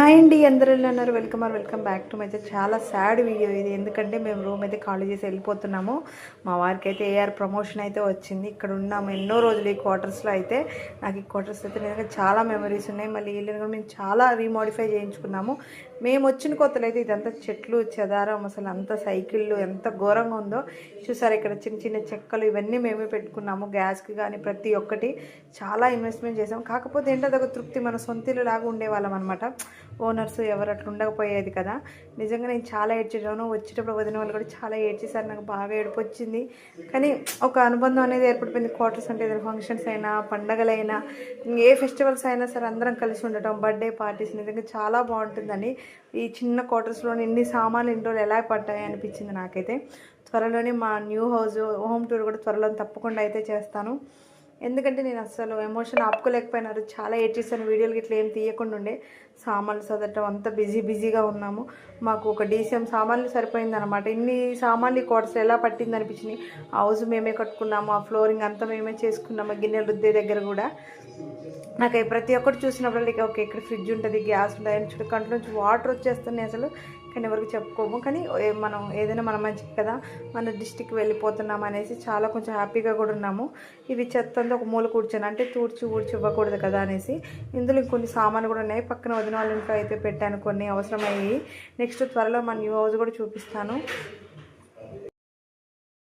Hi అండి అందరూ ఉన్నారు? Welcome are welcome back to అయితే చాలా సాడ్ వీడియో ఇది. ఎందుకంటే మేము రూమ్ అయితే ఖాళీ చేసి వెళ్ళిపోతున్నాము. మా వారికి అయితే ఏఆర్ ప్రమోషన్ అయితే వచ్చింది. ఇక్కడ ఉన్నాము ఎన్నో రోజులు ఈ క్వార్టర్స్లో అయితే. నాకు ఈ క్వార్టర్స్ అయితే నిజంగా చాలా మెమరీస్ ఉన్నాయి. మళ్ళీ వీళ్ళని కూడా మేము చాలా రీమోడిఫై చేయించుకున్నాము. మేము వచ్చిన కొత్తలు అయితే ఇదంతా చెట్లు చెదారం అసలు అంత సైకిళ్ళు ఎంత ఘోరంగా ఉందో. చూసారు ఇక్కడ చిన్న చిన్న చెక్కలు ఇవన్నీ మేమే పెట్టుకున్నాము. గ్యాస్కి కానీ ప్రతి ఒక్కటి. చాలా ఇన్వెస్ట్మెంట్ చేసాము. కాకపోతే ఏంటో అదొక తృప్తి. మన సొంతిల్లు లాగా ఉండేవాళ్ళం అనమాట ఓనర్స్ ఎవరు అట్లా ఉండకపోయేది కదా. నిజంగా నేను చాలా ఏడ్చేటాను వచ్చేటప్పుడు వదిన వాళ్ళు కూడా చాలా ఏడ్చేసారు నాకు బాగా ఏడుపు వచ్చింది. కానీ ఒక అనుబంధం అనేది ఏర్పడిపోయింది. క్వార్టర్స్ అంటే ఏదైనా ఫంక్షన్స్ అయినా పండగలైనా ఏ ఫెస్టివల్స్ అయినా సరే అందరం కలిసి ఉండటం బర్త్డే పార్టీస్ నిజంగా చాలా బాగుంటుందని ఈ చిన్న క్వార్టర్స్లో ఇన్ని సామాన్లు ఇన్ని రోజులు ఎలా పడ్డాయి అనిపించింది నాకైతే. త్వరలోనే మా న్యూ హౌస్ హోమ్ టూర్ కూడా త్వరలో తప్పకుండా అయితే చేస్తాను. ఎందుకంటే నేను అసలు ఎమోషన్ ఆపుకోలేకపోయినారు. చాలా ఏడ్చేసాను వీడియోలు ఇట్లా ఏం తీయకుండా ఉండే. సామాన్లు చదవటం అంతా బిజీ బిజీగా ఉన్నాము. మాకు ఒక డీసీఎం సామాన్లు సరిపోయిందనమాట ఇన్ని సామాన్లు కోర్స్ ఎలా పట్టింది అనిపించింది? హౌస్ మేమే కట్టుకున్నాము ఆ ఫ్లోరింగ్ అంతా మేమే చేసుకున్నాము గిన్నెలు రుద్దే దగ్గర కూడా. నాకు ప్రతి ఒక్కటి చూసినప్పుడు ఇక ఓకే ఇక్కడ ఫ్రిడ్జ్ ఉంటుంది గ్యాస్ ఉంటుంది అని చుట్టూ కంట్లో నుంచి వాటర్ వచ్చేస్తున్నాయి అసలు. కానీ ఎవరికి చెప్పుకోము. కానీ మనం ఏదైనా మన మంచిది కదా మన డిస్టిక్ వెళ్ళిపోతున్నాం అనేసి చాలా కొంచెం హ్యాపీగా కూడా ఉన్నాము. ఇవి చెత్తంతా ఒక మూల కూర్చొని అంటే తూడ్చి ఊడ్చి ఇవ్వకూడదు కదా అనేసి. ఇందులో ఇంకొన్ని సామాన్లు కూడా ఉన్నాయి. పక్కన వదిన వాళ్ళ ఇంట్లో అయితే పెట్టాను. కొన్ని అవసరమయ్యి. నెక్స్ట్ త్వరలో మన న్యూ హౌస్ కూడా చూపిస్తాను.